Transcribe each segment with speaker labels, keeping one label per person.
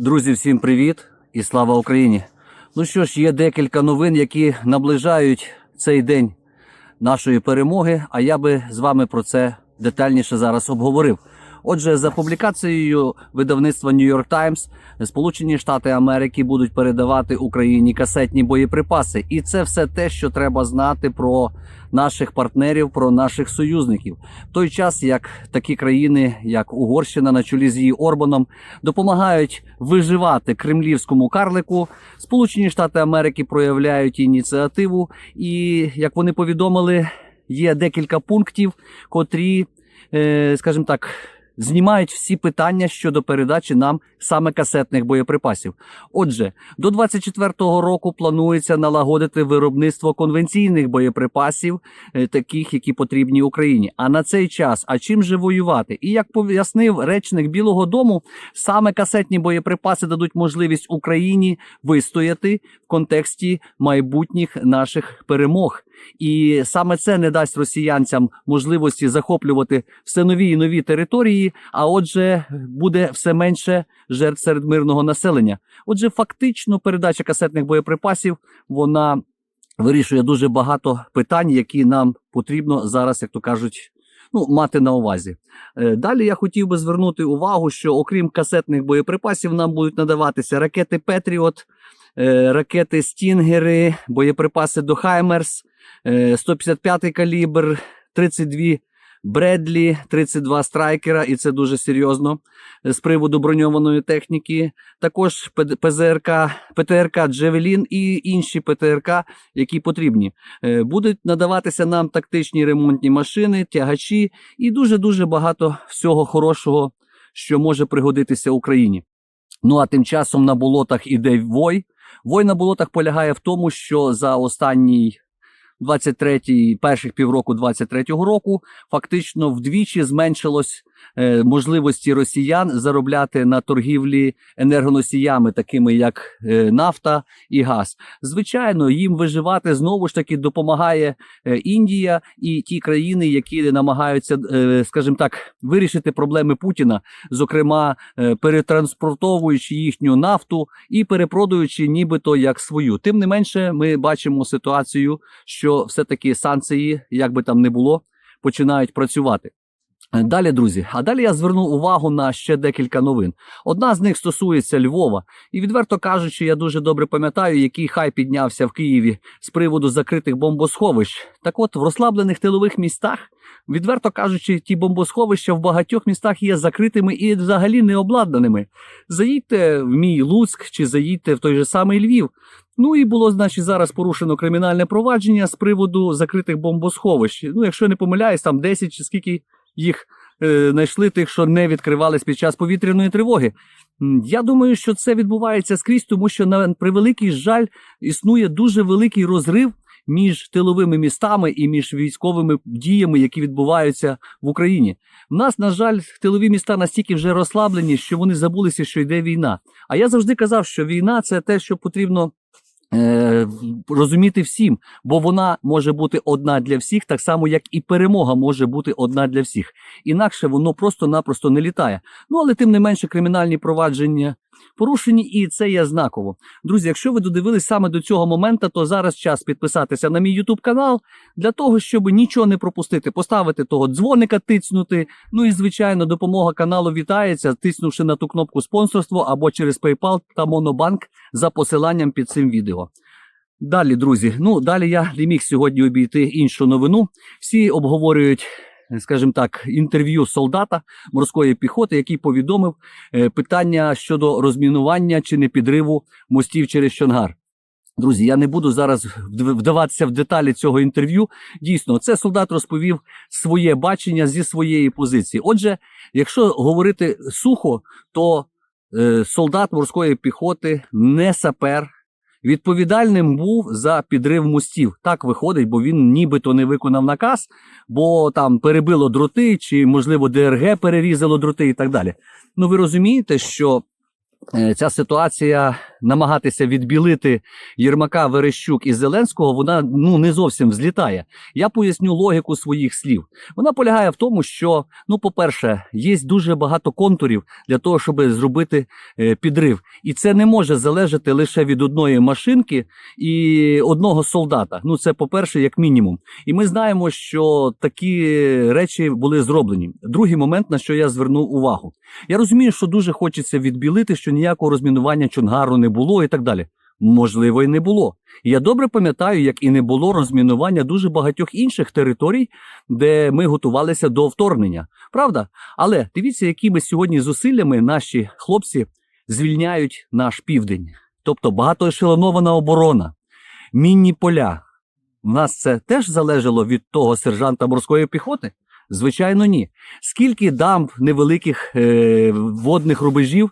Speaker 1: Друзі, всім привіт і слава Україні! Ну що ж, є декілька новин, які наближають цей день нашої перемоги. А я би з вами про це детальніше зараз обговорив. Отже, за публікацією видавництва New York Times, Сполучені Штати Америки будуть передавати Україні касетні боєприпаси, і це все те, що треба знати про наших партнерів, про наших союзників. В той час як такі країни, як Угорщина, на чолі з її Орбаном, допомагають виживати кремлівському карлику. Сполучені Штати Америки проявляють ініціативу, і як вони повідомили, є декілька пунктів, котрі, е, скажімо так. Знімають всі питання щодо передачі нам саме касетних боєприпасів. Отже, до 24-го року планується налагодити виробництво конвенційних боєприпасів, е, таких, які потрібні Україні. А на цей час, а чим же воювати? І як пояснив речник Білого Дому, саме касетні боєприпаси дадуть можливість Україні вистояти в контексті майбутніх наших перемог. І саме це не дасть росіянцям можливості захоплювати все нові і нові території. А отже, буде все менше жертв серед мирного населення. Отже, фактично, передача касетних боєприпасів вона вирішує дуже багато питань, які нам потрібно зараз, як то кажуть. Ну, мати на увазі. Е, Далі я хотів би звернути увагу, що окрім касетних боєприпасів, нам будуть надаватися ракети Петріот, е, ракети Стінгери, боєприпаси до Хаймерс, 155 калібр, 32 Бредлі, 32 страйкера, і це дуже серйозно е, з приводу броньованої техніки. Також ПЗРК, ПТРК Джевелін і інші ПТРК, які потрібні. Е, Будуть надаватися нам тактичні ремонтні машини, тягачі і дуже дуже багато всього хорошого, що може пригодитися Україні. Ну а тим часом на болотах іде вой. Вой на болотах полягає в тому, що за останній 23-й, перших півроку 23-го року фактично вдвічі зменшилось можливості росіян заробляти на торгівлі енергоносіями, такими як е, нафта і газ. Звичайно, їм виживати знову ж таки допомагає е, Індія і ті країни, які намагаються, е, скажімо так, вирішити проблеми Путіна, зокрема е, перетранспортовуючи їхню нафту і перепродаючи нібито як свою. Тим не менше, ми бачимо ситуацію, що все-таки санкції, як би там не було, починають працювати. Е, Далі, друзі, а далі я зверну увагу на ще декілька новин. Одна з них стосується Львова, і відверто кажучи, я дуже добре пам'ятаю, який хай піднявся в Києві з приводу закритих бомбосховищ. Так от, в розслаблених тилових містах, відверто кажучи, ті бомбосховища в багатьох містах є закритими і взагалі не обладнаними. Заїдьте в мій Луцьк чи заїдьте в той же самий Львів. Ну і було, значить, зараз порушено кримінальне провадження з приводу закритих бомбосховищ. Ну, якщо не помиляюсь, там 10 чи скільки їх е, знайшли тих, що не відкривались під час повітряної тривоги. Я думаю, що це відбувається скрізь, тому що на превеликий жаль існує дуже великий розрив між тиловими містами і між військовими діями, які відбуваються в Україні. В нас, на жаль, тилові міста настільки вже розслаблені, що вони забулися, що йде війна. А я завжди казав, що війна це те, що потрібно. Е, розуміти всім, бо вона може бути одна для всіх, так само як і перемога може бути одна для всіх. Інакше воно просто-напросто не літає. Ну але тим не менше кримінальні провадження порушені, і це є знаково. Друзі, якщо ви додивились саме до цього моменту, то зараз час підписатися на мій YouTube канал для того, щоб нічого не пропустити, поставити того дзвоника, тицнути. Ну і звичайно, допомога каналу вітається, тиснувши на ту кнопку спонсорство або через PayPal та Монобанк за посиланням під цим відео. Далі, друзі, ну далі я не міг сьогодні обійти іншу новину. Всі обговорюють, скажімо так, інтерв'ю солдата морської піхоти, який повідомив е, питання щодо розмінування чи не підриву мостів через Чонгар. Друзі, я не буду зараз вд- вдаватися в деталі цього інтерв'ю. Дійсно, це солдат розповів своє бачення зі своєї позиції. Отже, якщо говорити сухо, то е, солдат морської піхоти не сапер. Відповідальним був за підрив мостів. Так виходить, бо він нібито не виконав наказ, бо там перебило дроти, чи, можливо, ДРГ перерізало дроти і так далі. Ну, ви розумієте, що е, ця ситуація намагатися відбілити Єрмака, Верещук і Зеленського, вона ну не зовсім взлітає. Я поясню логіку своїх слів. Вона полягає в тому, що, ну, по-перше, є дуже багато контурів для того, щоб зробити е, підрив. І це не може залежати лише від одної машинки і одного солдата. Ну, це, по-перше, як мінімум. І ми знаємо, що такі речі були зроблені. Другий момент, на що я звернув увагу. Я розумію, що дуже хочеться відбілити, що ніякого розмінування Чонгару не було і так далі. Можливо, і не було. Я добре пам'ятаю, як і не було розмінування дуже багатьох інших територій, де ми готувалися до вторгнення. Правда? Але дивіться, якими сьогодні зусиллями наші хлопці звільняють наш південь. Тобто багатоешелонована оборона, мінні поля. У нас це теж залежало від того сержанта морської піхоти? Звичайно, ні. Скільки дамб невеликих е, водних рубежів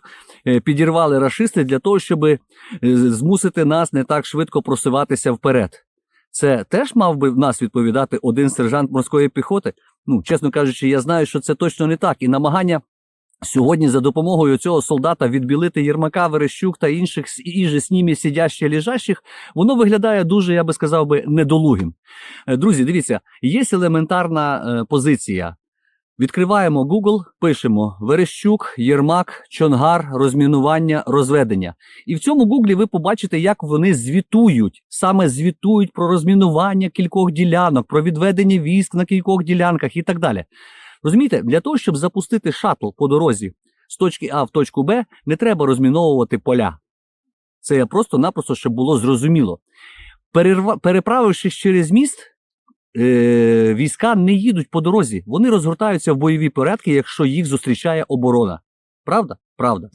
Speaker 1: підірвали рашисти для того, щоб е, змусити нас не так швидко просуватися вперед? Це теж мав би в нас відповідати один сержант морської піхоти? Ну, чесно кажучи, я знаю, що це точно не так. І намагання сьогодні за допомогою цього солдата відбілити Єрмака, Верещук та інших с- і же з ними сидящих лежащих, воно виглядає дуже, я би сказав би, недолугим. Е, Друзі, дивіться, є елементарна е, позиція. Відкриваємо Google, пишемо Верещук, Єрмак, Чонгар, розмінування, розведення. І в цьому Гуглі ви побачите, як вони звітують, саме звітують про розмінування кількох ділянок, про відведення військ на кількох ділянках і так далі. Розумієте, для того, щоб запустити шаттл по дорозі з точки А в точку Б, не треба розміновувати поля. Це просто-напросто, щоб було зрозуміло. Перерва... Переправившись через міст, е... війська не їдуть по дорозі. Вони розгортаються в бойові порядки, якщо їх зустрічає оборона. Правда? Правда.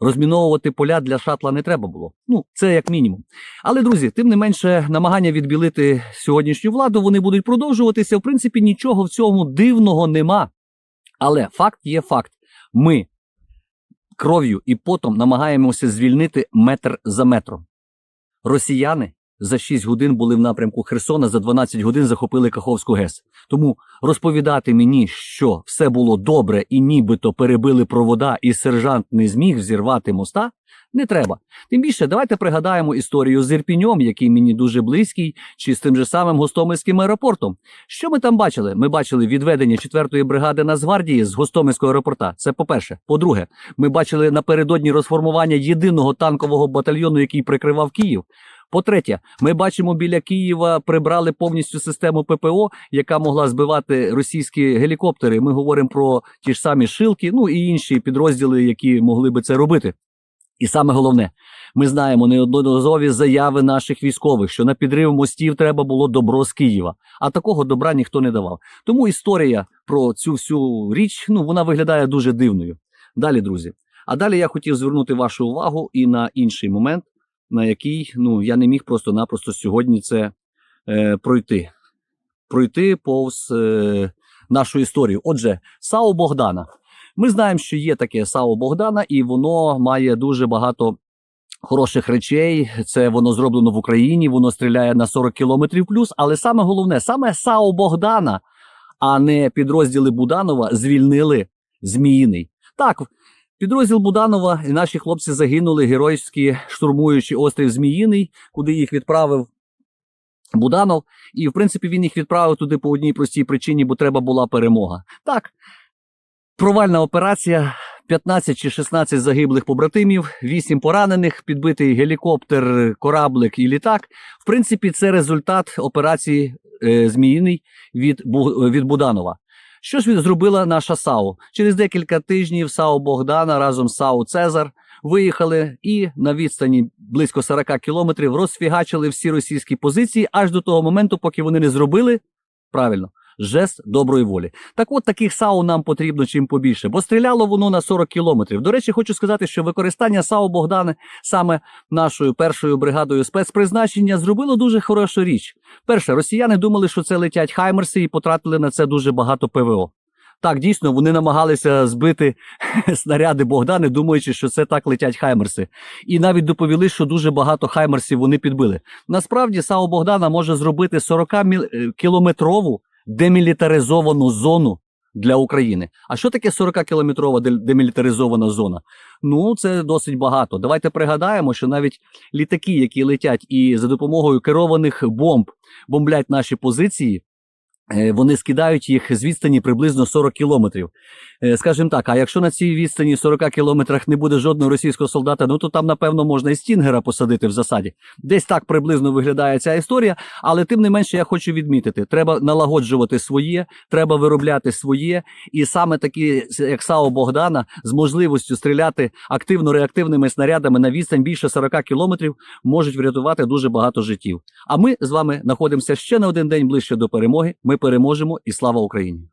Speaker 1: Розміновувати поля для шатла не треба було. Ну, це як мінімум. Але, друзі, тим не менше, намагання відбілити сьогоднішню владу вони будуть продовжуватися. В принципі, нічого в цьому дивного нема. Але факт є факт. Ми кров'ю і потом намагаємося звільнити метр за метром. Росіяни за 6 годин були в напрямку Херсона, за 12 годин захопили Каховську ГЕС. Тому розповідати мені, що все було добре і нібито перебили провода, і сержант не зміг взірвати моста, не треба. Тим більше, давайте пригадаємо історію з Ірпіньом, який мені дуже близький, чи з тим же самим Гостомельським аеропортом. Що ми там бачили? Ми бачили відведення 4-ї бригади Нацгвардії з Гостомельського аеропорта. Це по-перше. По-друге, ми бачили напередодні розформування єдиного танкового батальйону, який прикривав Київ. По-третє, ми бачимо біля Києва прибрали повністю систему ППО, яка могла збивати російські гелікоптери. Ми говоримо про ті ж самі шилки, ну і інші підрозділи, які могли би це робити. І саме головне, ми знаємо неодноразові заяви наших військових, що на підрив мостів треба було добро з Києва. А такого добра ніхто не давав. Тому історія про цю всю річ ну вона виглядає дуже дивною. Далі, друзі. А далі я хотів звернути вашу увагу і на інший момент, на який ну я не міг просто-напросто сьогодні це е, пройти. Пройти повз е, нашу історію. Отже, САУ Богдана. Ми знаємо, що є таке САУ Богдана, і воно має дуже багато хороших речей. Це воно зроблено в Україні, воно стріляє на 40 кілометрів плюс. Але саме головне, саме САУ Богдана, а не підрозділи Буданова, звільнили Зміїний. Так, підрозділ Буданова і наші хлопці загинули геройські штурмуючи острів Зміїний, куди їх відправив Буданов. І, в принципі, він їх відправив туди по одній простій причині, бо треба була перемога. Так, провальна операція. 15 чи 16 загиблих побратимів, 8 поранених, підбитий гелікоптер, кораблик і літак. В принципі, це результат операції е, Зміїний від, від Буданова. Що ж він зробила наша САУ? Через декілька тижнів САУ Богдана разом з САУ Цезар виїхали і на відстані близько 40 кілометрів розфігачили всі російські позиції аж до того моменту, поки вони не зробили правильно. Жест доброї волі. Так от таких САУ нам потрібно чим побільше, бо стріляло воно на 40 кілометрів. До речі, хочу сказати, що використання САУ Богдани саме нашою першою бригадою спецпризначення зробило дуже хорошу річ. Перше, росіяни думали, що це летять хаймерси, і потратили на це дуже багато ПВО. Так, дійсно, вони намагалися збити снаряди Богдани, думаючи, що це так летять хаймерси. І навіть доповіли, що дуже багато хаймерсів вони підбили. Насправді, САУ Богдана може зробити 40 кілометрову демілітаризовану зону для України. А що таке 40-кілометрова демілітаризована зона? Ну, це досить багато. Давайте пригадаємо, що навіть літаки, які летять і за допомогою керованих бомб бомблять наші позиції. Е, Вони скидають їх з відстані приблизно 40 кілометрів. Е, Скажімо так, а якщо на цій відстані 40 кілометрах не буде жодного російського солдата, ну то там, напевно, можна і стінгера посадити в засаді. Десь так приблизно виглядає ця історія, але тим не менше я хочу відмітити: треба налагоджувати своє, треба виробляти своє, і саме такі, як САУ Богдана, з можливістю стріляти активно-реактивними снарядами на відстань більше 40 кілометрів, можуть врятувати дуже багато життів. А ми з вами знаходимося ще на один день ближче до перемоги. Переможемо і слава Україні!